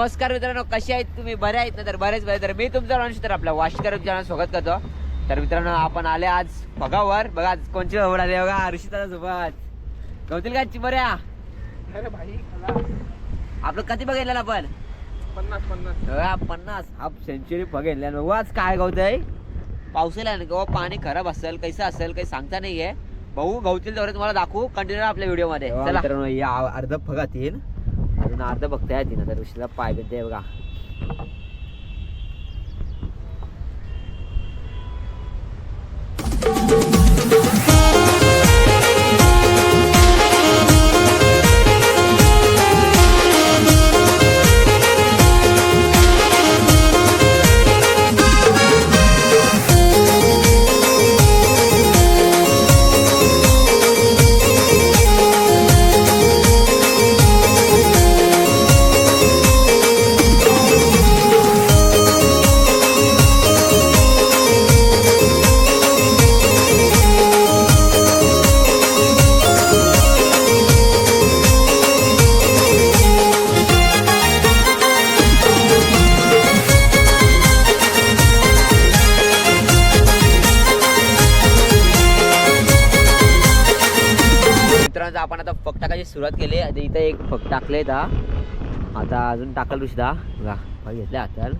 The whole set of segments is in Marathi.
नमस्कार मित्रांनो कसे आहेत तुम्ही? बरे आहेत ना? तर बरेच बरे. तर मी तुमचा माणूस तर आपल्या वाशकर चॅनल स्वागत करतो. तर मित्रांनो आपण आले आज भगावर बघा आज कोणची ओढ आले? बघा हर्षिता सोबत. गवतील का खलास. आपलं कधी बघितलं आपण? पन्नास पन्नास. पन्नास. हाफ सेंचुरी बघितल्या बघू आज काय गवत आहे पावसाला ना किंवा पाणी खराब असेल कैसा असेल काही सांगता नाहीये. भाऊ गवतील तेवढे तुम्हाला दाखवू. कंटिन्यू आपल्या व्हिडिओमध्ये. चला. मित्रांनो या अर्ध फगात येईल अजून अर्ध बघता येते ना तर उशीला पाय देते बघा. इथं एक फक टाकलंय दा. आता अजून टाकल दुसरा घेतल्या फक हाताल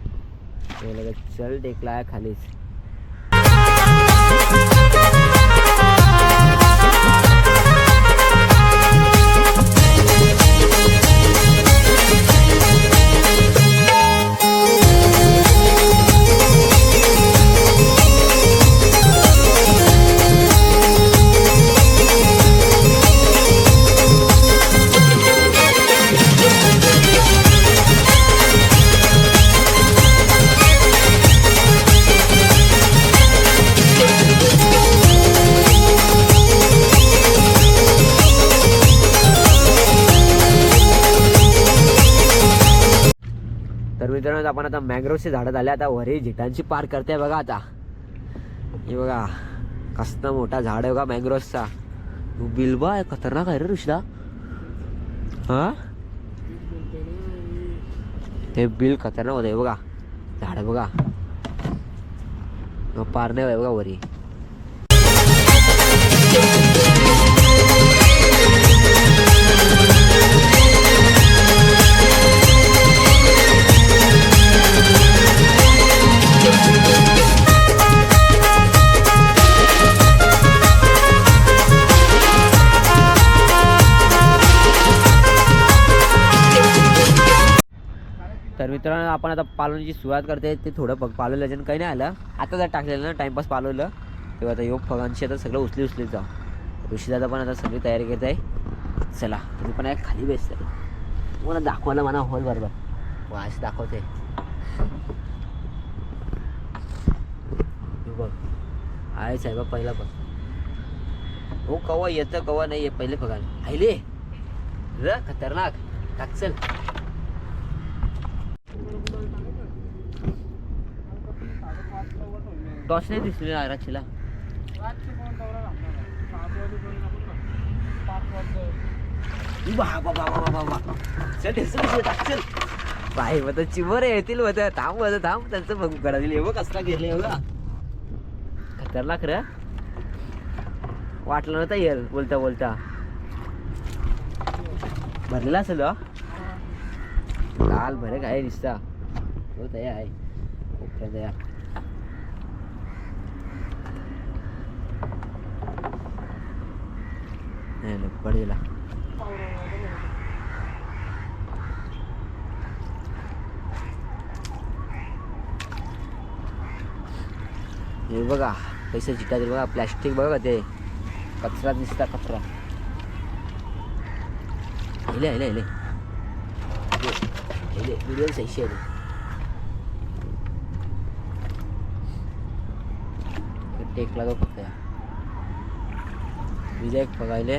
लगेच चल टेकला खालीच. मित्रांनो आपण आता मँग्रोवचे झाडं झाले आता वरी झिटांची पार करते बघा आता. हे बघा कसला मोठा झाड आहे बघा मँग्रोवचा बिलबा आहे खतरनाक आहे रे ऋषदा. हा? ते बिल खतरनाक होते बघा. झाड बघा. पार नाही बघा वरी. तर मित्रांनो आपण आता पालवण्याची सुरुवात करते ते थोडं फग पालवलं अजून काही नाही आलं. आता जर टाकलेलं ना टाइमपास पालवलं. तेव्हा आता योग फगांशी आता सगळं उचली उचलीत जाऊ. ऋषीदादा पण आता सगळी तयारी करत आहे. चला तुम्ही पण आहे खाली बेसत आहे मला दाखवायला मला होल बरोबर. वास दाखवते हे बघ आहे साहेबा पहिला पण हो कवा येतं कवा नाही ये पहिले बघा आईले र खतरनाक. टाक चल. टॉस नाही दिसले राशीला बाबा बाबा बाबा बाबा चल हे बाई मग चिवर येतील मग थांब मग थांब. त्यांचं बघू करा दिले बघ कसला गेले बघा. खतरनाक रे वाटलं नव्हतं येईल बोलता बोलता. भरलेला असेल हो. लाल भरे काय दिसता. हो, बोलता तया आहे. कोपऱ्यात तया पडलेला पडेला हे बघा. पैसे चिटाचे बघा प्लॅस्टिक बघा ते कचरा दिसता कचरा हिले हिले हिले hele व्हिडिओ सैशे टेकला तो फक्त विजय बघायले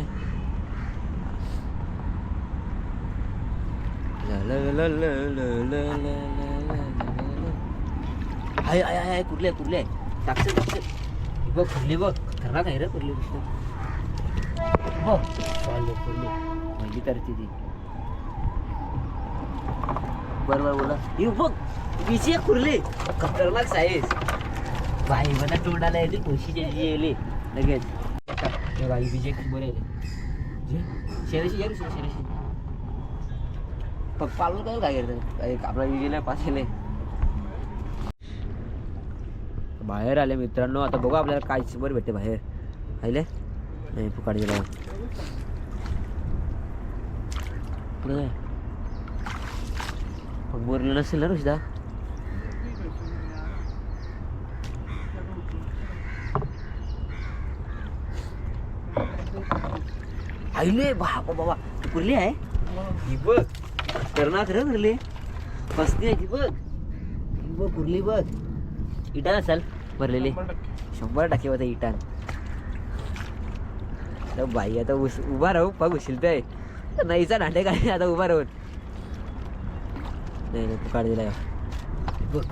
आहे आहे आहे कुठले कुठले टाकसे टाकसे बघ कुठली बघ. खतरनाक आहे रे कुठली गोष्ट. हो चाललो कुठली पहिली तर ती बरोबर बोला. हे बघ विषय खुरली. खतरनाक साईज बाई मला तोंडाला येते कोशीची जी येली. लगेच. बाई विजय बरे आहे शेरेशी येऊ शेरेशी पप्पा आलो काय काय करतं? आपला विजयला पास केले बाहेर आले मित्रांनो. आता बघू आपल्याला काय बरं भेटते बाहेर. आले नाही फुकाट गेला. पुढे मग बोरलं नसेल ना रुषदा? आईले बाबा बाबा. पुरली आहे? ही बघ. करणार खरं कुर्ली फसती आहे ती बघ. ही बघ पुरली बघ. इटा असेल भरलेली शंभर टक्के. शंभर इटान तर बाई आता उस उभा राहू पग उशील ते नाहीचा नाटे काय आता उभा राहून. नाही नाही तू दिला बघ.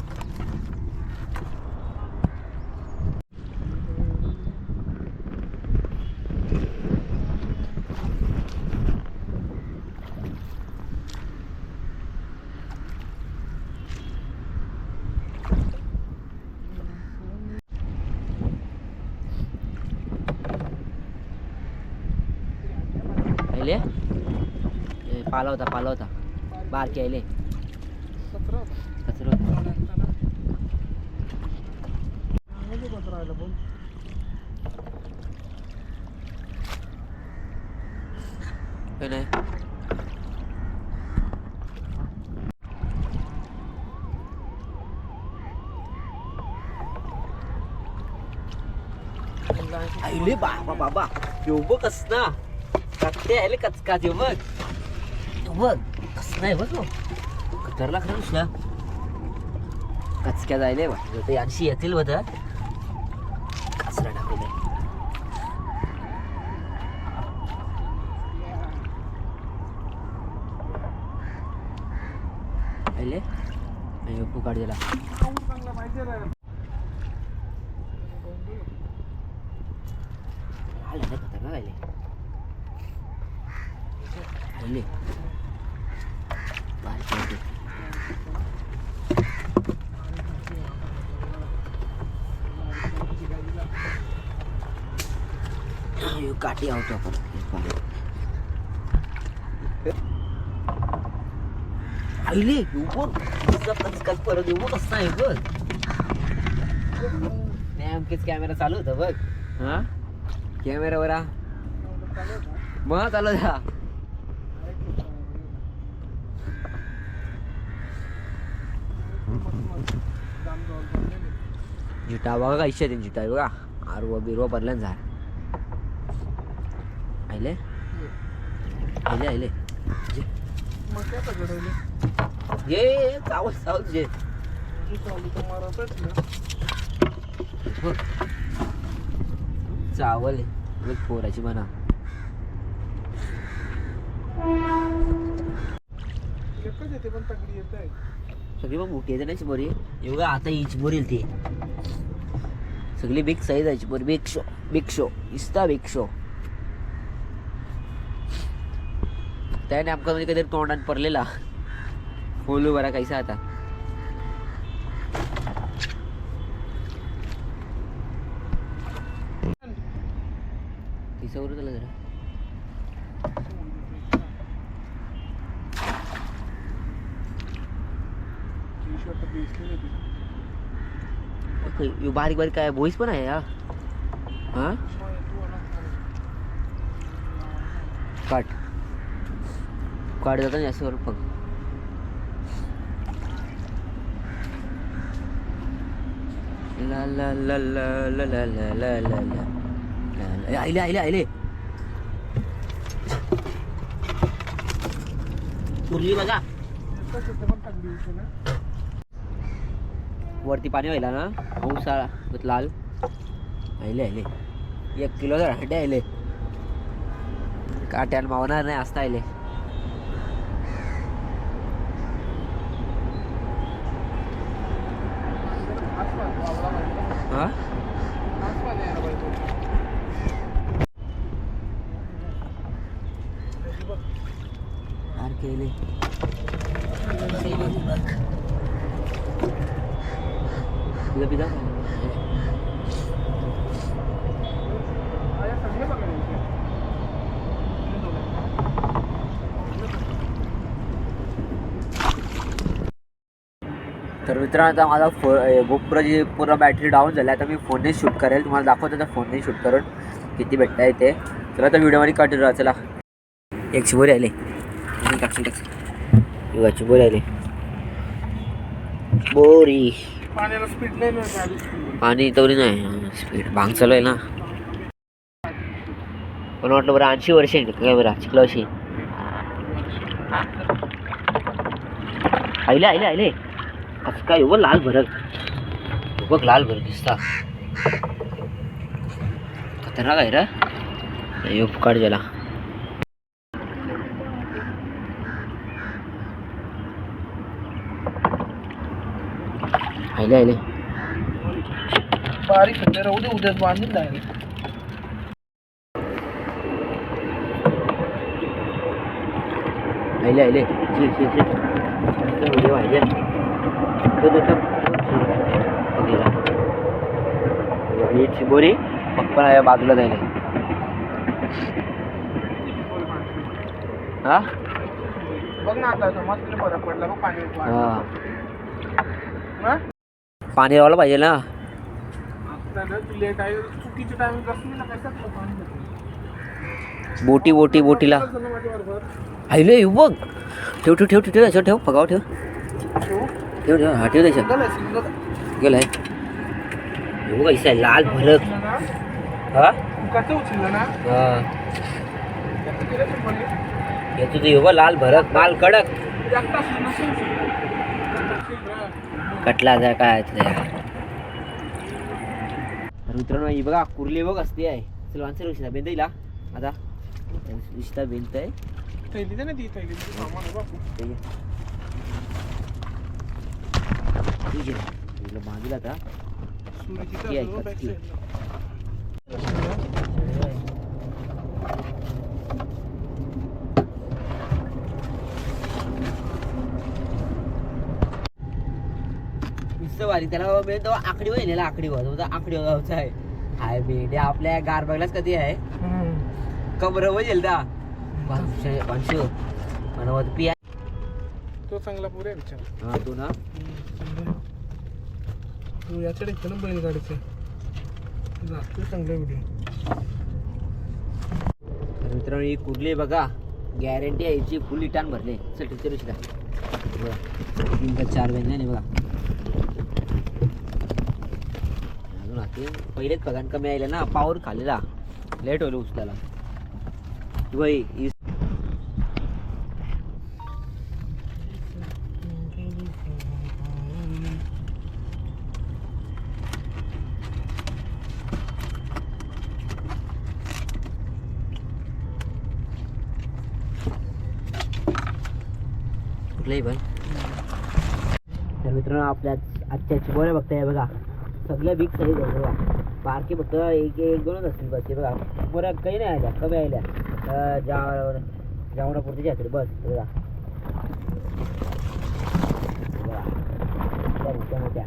पाला होता पाला होता बार केले कचरा नाही. आईले बाबा बाबा. येऊ बघ ना. कच्चे आले कचका जेवण बघ यो नाही बघ हो. खतरला खरं दुसरा कचक्या जायले बा ते आणशी येतील बघ कचरा टाकले आले फुकाट दिला खाऊन चांगला पाहिजे रे. आले ना खतरनाक आले आले बारके होते. ह्यो काठी आवतो आपण आईले ह्यो परत येऊ कसं आहे बघ नेमकेच कॅमेरा चालू होता बघ हा कॅमेरावर हा. मग चालू द्या जिटा बघा का इच्छा त्यांनी जिटा बघा. आरवा बिरवा पडल्यान झाड आयले? आयले आयले. चावल हो. चावल पोराची म्हणा एकच येते पण तगडी येत आहे. सगळी मग मोठी आहे ना चिबोरी एवढं आता ही चिबोरी ती. सगळी बिग साईज आहे चिबोरी बिग शो बिग शो इस्ता बिग शो त्याने आमका म्हणजे कधी तोंडात पडलेला. बोलू बरा कैसा आता. तिच्यावर त्याला जरा. यो बारीक बारीक काय बॉईस पण आहे या हां काट काट जाताना जास्त करून बघ आईले आयले आयले उरली बघा वरती पाणी व्हायला ना हौसा लाल. आयले आयले. एक किलो जर हंडे आयले. काट्यान मावणार नाही असता आयले. हां? पिझ्झा पिझ्झा तर मित्रांनो आता माझा फो गोप्रोची पूर्ण बॅटरी डाऊन झाली आता मी फोनने शूट करेल. तुम्हाला दाखवतो त्या फोनने शूट करून किती भेटता येते तर आता व्हिडिओमध्ये कंटिन्यू राहा चला. एक चिबोरी आले टाकशील टाकशील युवा चिबोरी आले बोरी. पाण्याला स्पीड नाही मिळत पाणी तेवढी नाही. स्पीड भांग चालू आहे ना. पण वाटलं बरं ऐंशी वर्ष काय बरं चिकला वर्षी. आईले आईले आईले. असं काय एवढं लाल भरक. बघ लाल भरक दिसता. खतरनाक आहे रे. काढ ज्याला. गेला आईले आईले बारीक होते राहू दे उद्याच बांधून जाईल आईले आईले शी शी शी व्हिडिओ आईले तो तो ही चिबोरी पप्पा या बाजूला जायला हा बघ ना आता समज तुला फरक पडला बघ पाणी हा हा? पाणी रावलं पाहिजे ना? बोटी बोटी बोटीला. येऊ बघ ठेव ठेव ठेव ठेव ठेव पगाव ठेव. ठेवू? ठेव हा ठेव त्याच्यात. सिंगल आहे, बघ इसा लाल भरत? हा? तू कसं उचललं ना? कसं केलं तू बघ लाल भरत माल कडक. कटला जा काय तर मित्रांनो ही बघा कुर्ली बघ असते आहे. चल वांचल उशिता बेंद येईल. आता उशिता बेंत आहे. ठीक आहे. बांधील आता सुरीची तर ती आहे, असेल बघ, कच्ची. back side ला. वारी त्याला मी तो आकडी वहिलेला आकडी वर तो आकडी वरचा आहे. हाय बेटे आपल्या गार बघलाच कधी आहे. कबर वजेल दा. पिया तो चांगला पुरे विचार हा तू ना? तू याच्याकडे इथे ना बैलगाडीचे. लागतो चांगला व्हिडिओ तर मित्रांनो ही कुर्ली बघा. गॅरंटी आहे याची फुल इटान भरले. चल तीन का चार नाही बघा. अजून पहिलेच पगार कमी आयला ना पावर खालेला. लेट होईल उचलायला. वय कुठलंही पण. तर मित्रांनो आपल्या आजच्या चिबोऱ्या बघताय बघा. सगळ्या बिग साईज आहे बघा. बारकी फक्त एक एक दोनच असतील बस ते बघा. बरं काही नाही आल्या कमी आल्या. अं, जा जेवणापुरतीच्या बस बघा. बघा. मोठ्या मोठ्या